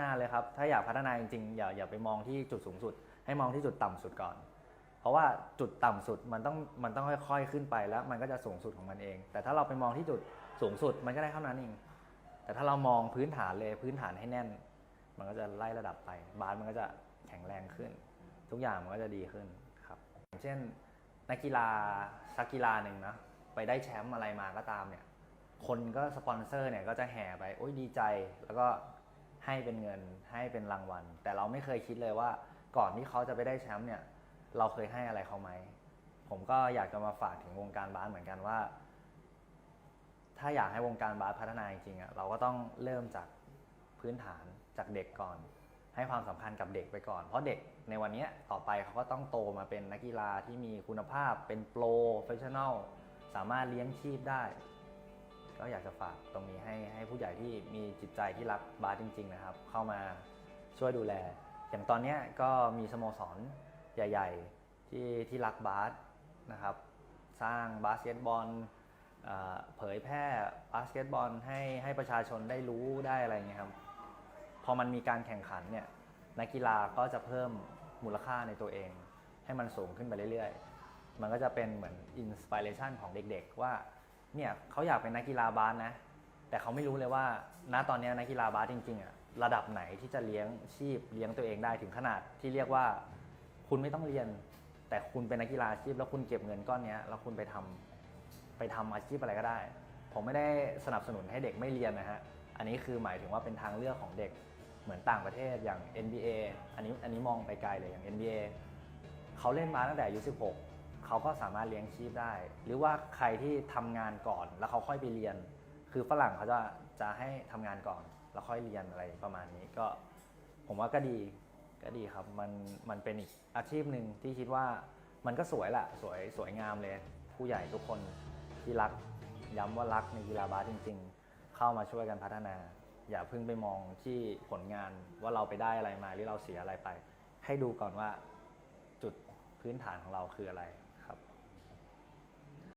นาเลยครับ ถ้าอยากพัฒนาจริงๆอย่าอย่าไปมองที่จุดสูงสุด ให้มองที่จุดต่ำสุดก่อน เพราะว่าจุดต่ำสุดมันต้องมันต้องค่อยๆขึ้นไปแล้วมันก็จะสูงสุดของมันเอง แต่ถ้าเราไปมองที่จุดสูงสุดมันก็ได้เท่านั้นเอง แต่ถ้าเรามองพื้นฐานเลยพื้นฐานให้แน่น มันก็จะไล่ระดับไป บาสมันก็จะแข็งแรงขึ้น ทุกอย่างมันก็จะดีขึ้นครับอย่างเช่นนักกีฬาสักกีฬาหนึ่งนะไปได้แชมป์อะไรมาก็ตามเนี่ยคนก็สปอนเซอร์เนี่ยก็จะแห่ไปโอ้ยดีใจแล้วก็ ให้เป็นเงินให้เป็นรางวัล แต่เราไม่เคยคิดเลยว่าก่อนที่เขาจะไปได้แชมป์เนี่ย เราเคยให้อะไรเขาไหม ผมก็อยากจะมาฝากถึงวงการบาสเหมือนกันว่า ถ้าอยากให้วงการบาสพัฒนาจริงๆอะเราก็ต้องเริ่มจากพื้นฐานจากเด็กก่อน ให้ความสำคัญกับเด็กไปก่อน เพราะเด็กในวันนี้ต่อไปเขาก็ต้องโตมาเป็นนักกีฬาที่มีคุณภาพเป็นโปรเฟชชั่นอลสามารถเลี้ยงชีพได้ ก็อยากจะฝากตรงนี้ให้ให้ผู้ใหญ่ที่มีจิตใจที่รักบาสจริง ๆ นะครับ เข้ามาช่วยดูแล อย่างตอนนี้ก็มีสโมสรใหญ่ ๆ ที่ที่รักบาสนะครับ สร้างบาสเกตบอลเอ่อเผยแพร่บาสเกตบอลให้ให้ประชาชนได้รู้ได้อะไรเงี้ยครับ พอมันมีการแข่งขันเนี่ยนักกีฬาก็จะเพิ่มมูลค่าในตัวเอง ให้มันสูงขึ้นไปเรื่อยๆ มันก็จะเป็นเหมือนอินสปิเรชันของเด็กๆ ว่า เนี่ยเขาอยากเป็นนักกีฬาบาสนะ แต่เขาไม่รู้เลยว่าณตอนนี้นักกีฬาบาสจริงๆอะระดับไหนที่จะเลี้ยงชีพเลี้ยงตัวเองได้ถึงขนาดที่เรียกว่า คุณไม่ต้องเรียน แต่คุณเป็นนักกีฬาอาชีพ แล้วคุณเก็บเงินก้อนนี้แล้วคุณไปทำไปทำอาชีพอะไรก็ได้ ผมไม่ได้สนับสนุนให้เด็กไม่เรียนนะฮะอันนี้คือหมายถึงว่าเป็นทางเลือกของเด็กเหมือนต่างประเทศอย่าง NBA อันนี้อันนี้มองไปไกลเลยอย่าง NBA เขาเล่นมาตั้งแต่อายุ16 เขาก็สามารถเลี้ยงชีพได้ หรือว่าใครที่ทำงานก่อนแล้วเขาค่อยไปเรียน คือฝรั่งเขาจะจะให้ทำงานก่อน แล้วค่อยเรียนอะไรประมาณนี้ก็ผมว่าก็ดีก็ดีครับมันมันเป็นอีกอาชีพหนึ่งที่คิดว่ามันก็สวยแหละสวยสวยงามเลย ผู้ใหญ่ทุกคนที่รักย้ำว่ารักในกีฬาบาสจริง ๆ เข้ามาช่วยกันพัฒนา อย่าเพิ่งไปมองที่ผลงานว่าเราไปได้อะไรมาหรือเราเสียอะไรไป ให้ดูก่อนว่าจุดพื้นฐานของเราคืออะไร